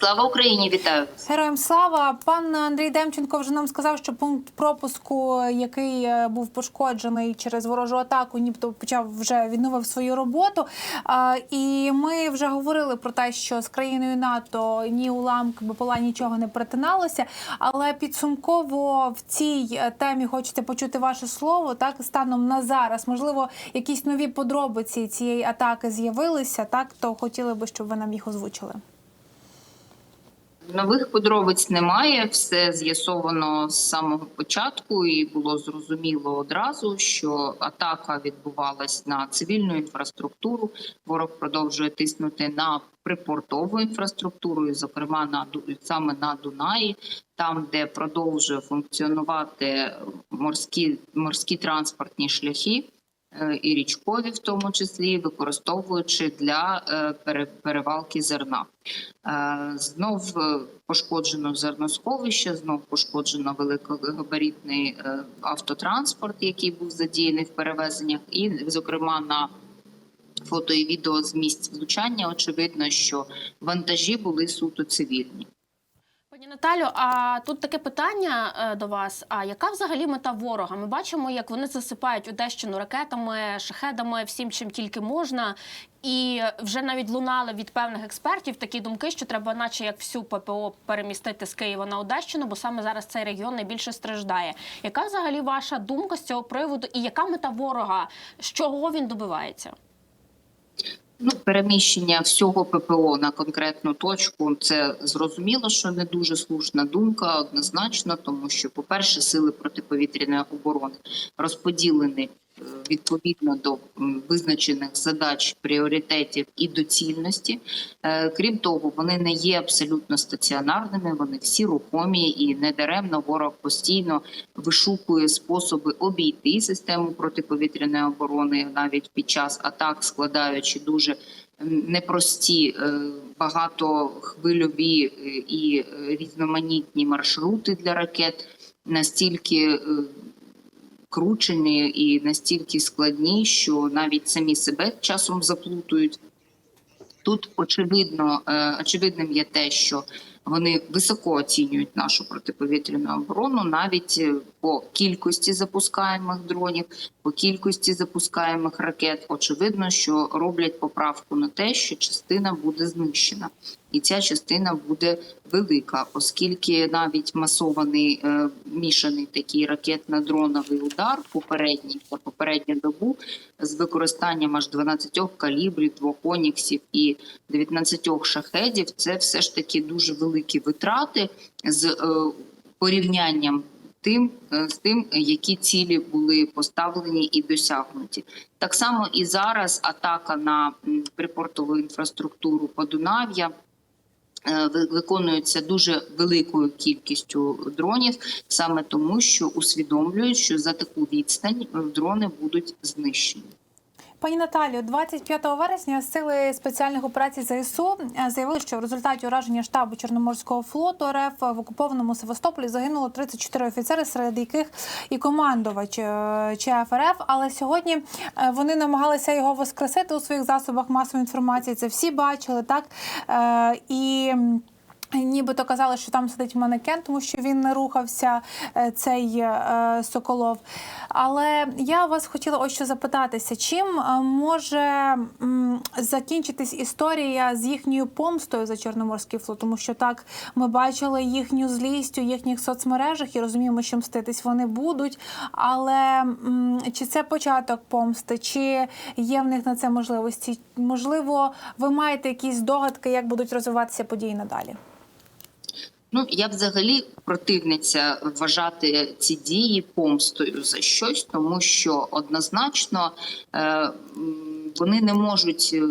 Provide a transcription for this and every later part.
Слава Україні! Вітаю! Героям слава! Пан Андрій Демченко вже нам сказав, що пункт пропуску, який е, був пошкоджений через ворожу атаку, нібито почав вже відновив свою роботу. І ми вже говорили про те, що з країною НАТО ні уламки БПЛА нічого не перетиналося. Але підсумково в цій е, темі хочеться почути ваше слово. Так станом на зараз, можливо, якісь нові подробиці цієї атаки з'явилися. Так то хотіли би, щоб ви нам їх озвучили. Нових подробиць немає. Все з'ясовано з самого початку, і було зрозуміло одразу, що атака відбувалась на цивільну інфраструктуру. Ворог продовжує тиснути на припортову інфраструктуру, і, зокрема на саме на Дунаї, там, де продовжує функціонувати морські морські транспортні шляхи. Е, І річкові, в тому числі використовуючи для е, перевалки зерна. Е, Знов пошкоджено зерносховище, знов пошкоджено великогабаритний автотранспорт, який був задіяний в перевезеннях, і, зокрема, на фото і відео з місць влучання очевидно, що вантажі були суто цивільні. Наталю, а тут таке питання е, до вас. А яка взагалі мета ворога? Ми бачимо, як вони засипають Одещину ракетами, шахедами, всім чим тільки можна. І вже навіть лунали від певних експертів такі думки, що треба, наче як всю ППО, перемістити з Києва на Одещину, бо саме зараз цей регіон найбільше страждає. Яка взагалі ваша думка з цього приводу? І яка мета ворога? З чого він добивається? Ну, переміщення всього ППО на конкретну точку це зрозуміло, що не дуже слушна думка, однозначно, тому що, по-перше, сили протиповітряної оборони розподілені відповідно до визначених задач, пріоритетів і доцільності. Е, Крім того, вони не є абсолютно стаціонарними, вони всі рухомі і недаремно ворог постійно вишукує способи обійти систему протиповітряної оборони навіть під час атак, складаючи дуже непрості, е, багатохвильові е, і різноманітні маршрути для ракет, настільки кручені і настільки складні, що навіть самі себе часом заплутують. Тут очевидно, е, очевидним є те, що вони високо оцінюють нашу протиповітряну оборону, навіть е, по кількості запускаємих дронів, по кількості запускаємих ракет. Очевидно, що роблять поправку на те, що частина буде знищена, і ця частина буде велика, оскільки навіть масований е, мішаний такий ракетно-дроновий удар попередній за попередню добу з використанням аж 12 калібрів, двох оніксів і 19 шахедів. Це все ж таки дуже великі витрати з е, порівнянням. Тим е, з тим, які цілі були поставлені і досягнуті, так само і зараз атака на припортову інфраструктуру Подунав'я е, виконується дуже великою кількістю дронів, саме тому, що усвідомлюють, що за таку відстань дрони будуть знищені. Пані Наталію, 25 вересня сили спеціальних операцій ЗСУ е, заявили, що в результаті ураження штабу Чорноморського флоту РФ в окупованому Севастополі загинуло 34 офіцери, серед яких і командувач е, ЧФ РФ. Але сьогодні е, вони намагалися його воскресити у своїх засобах масової інформації. Це всі бачили, так і. Нібито казали, що там сидить манекен, тому що він не рухався е, цей е, Соколов. Але я вас хотіла ось що запитатися, чим е, може закінчитись історія з їхньою помстою за Чорноморський флот? Тому що так ми бачили їхню злість у їхніх соцмережах і розуміємо, що мститись вони будуть. Але чи це початок помсти, чи є в них на це можливості? Можливо, ви маєте якісь догадки, як будуть розвиватися події надалі? Ну я взагалі противниця вважати ці дії помстою за щось, тому що однозначно е, вони не можуть. е,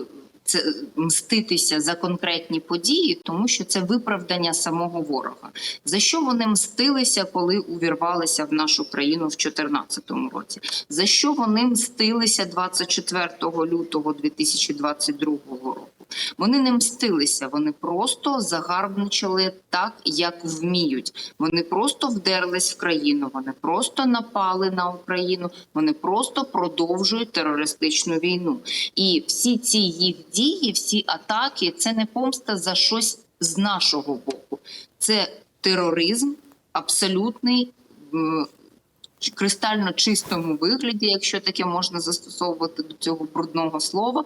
Це мститися за конкретні події, тому що це виправдання самого ворога. За що вони мстилися, коли увірвалися в нашу країну в 2014 році? За що вони мстилися 24 лютого 2022 року? Вони не мстилися, вони просто загарбничали так, як вміють. Вони просто вдерлись в країну, вони просто напали на Україну, вони просто продовжують терористичну війну. І всі ці їх дії, всі атаки це не помста за щось з нашого боку. Це тероризм абсолютний. Кристально чистому вигляді, якщо таке можна застосовувати до цього брудного слова,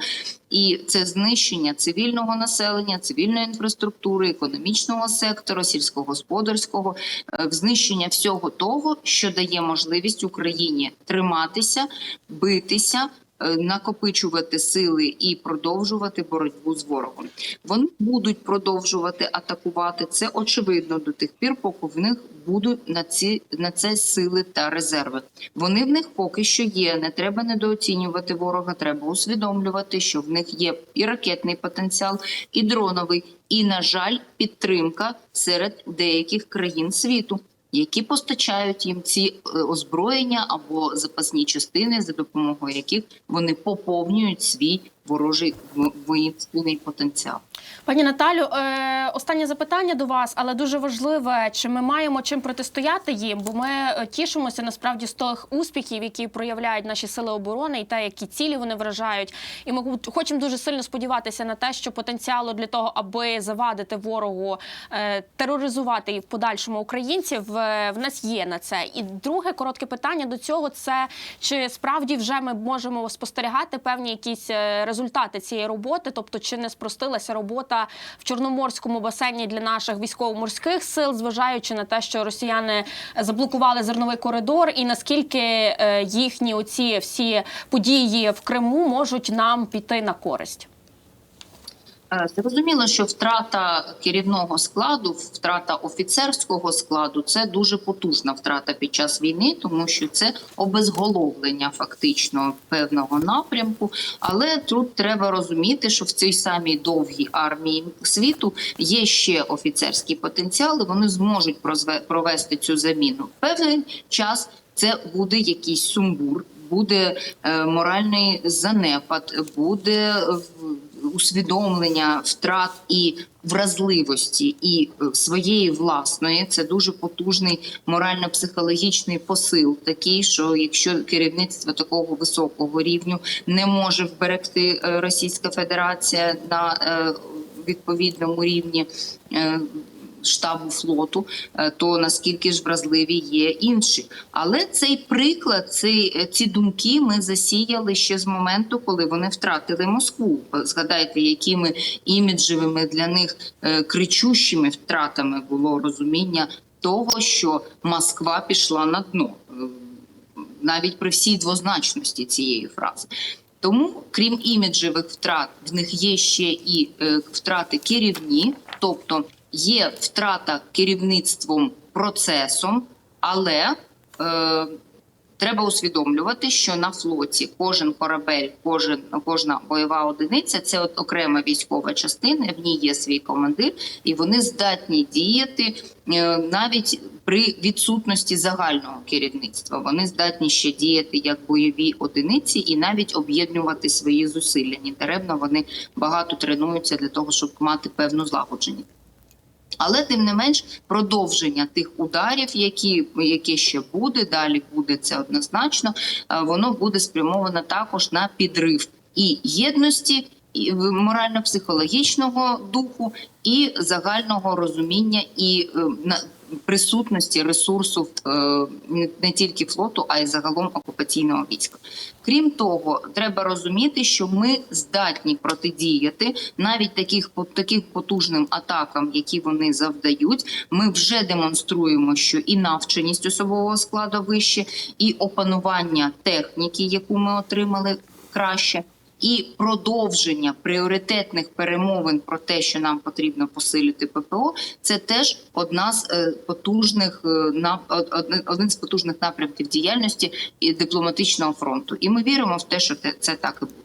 і це знищення цивільного населення, цивільної інфраструктури, економічного сектору, сільськогосподарського, е, знищення всього того, що дає можливість Україні триматися, битися, накопичувати сили і продовжувати боротьбу з ворогом. Вони будуть продовжувати атакувати. Це очевидно до тих пір, поки в них будуть на ці на це сили та резерви. Вони в них поки що є. Не треба недооцінювати ворога. Треба усвідомлювати, що в них є і ракетний потенціал, і дроновий, і на жаль, підтримка серед деяких країн світу. Які постачають їм ці е, озброєння або запасні частини, за допомогою яких вони поповнюють свій ворожий воїнський потенціал. Пані Наталю, е, останнє запитання до вас, але дуже важливе: чи ми маємо чим протистояти їм? Бо ми е, тішимося насправді з тих успіхів, які проявляють наші сили оборони, і те, які цілі вони вражають. І ми хочемо дуже сильно сподіватися на те, що потенціалу для того, аби завадити ворогу, е, тероризувати і в подальшому українців, в нас є на це. І друге коротке питання до цього: це чи справді вже ми можемо спостерігати певні якісь результати цієї роботи, тобто чи не спростилася робота в чорноморському басейні для наших військово-морських сил, зважаючи на те, що росіяни заблокували зерновий коридор, і наскільки е, їхні оці всі події в Криму можуть нам піти на користь. Е, Зрозуміло, що втрата керівного складу, втрата офіцерського складу це дуже потужна втрата під час війни, тому що це обезголовлення фактично певного напрямку. Але тут треба розуміти, що в цій самій довгій армії світу є ще офіцерський потенціал, і вони зможуть провести цю заміну. Певний час це буде якийсь сумбур, буде е, моральний занепад, буде усвідомлення втрат і вразливості і е, своєї власної. Це дуже потужний морально-психологічний посил, такий, що якщо керівництво такого високого рівню не може вберегти е, Російська Федерація на е, відповідному рівні. Е, Штабу флоту, е, то наскільки ж вразливі є інші. Але цей приклад, цей, е, ці думки ми засіяли ще з моменту, коли вони втратили Москву. Згадайте, якими іміджевими для них е, кричущими втратами було розуміння того, що Москва пішла на дно, Е, навіть при всій двозначності цієї фрази. Тому, крім іміджевих втрат, в них є ще і е, втрати керівні, тобто є втрата керівництвом процесом, але е, треба усвідомлювати, що на флоті кожен корабель, кожен кожна бойова одиниця це от окрема військова частина. В ній є свій командир, і вони здатні діяти е, навіть при відсутності загального керівництва. Вони здатні ще діяти як бойові одиниці і навіть об'єднувати свої зусилля. Ні вони багато тренуються для того, щоб мати певну злагодженість. Але тим не менш продовження тих ударів, які яке ще буде, далі буде це однозначно. е, Воно буде спрямовано також на підрив і єдності, і морально-психологічного духу, і загального розуміння і е, на присутності ресурсу е, не- тільки флоту, а й загалом окупаційного війська. Крім того, треба розуміти, що ми здатні протидіяти навіть таких таких потужним атакам, які вони завдають. Ми вже демонструємо, що і навченість особового складу вище, і опанування техніки, яку ми отримали краще. І продовження пріоритетних перемовин про те, що нам потрібно посилити ППО, це теж одна з е, потужних е, один з потужних напрямків діяльності і дипломатичного фронту. І ми віримо в те, що це так і буде.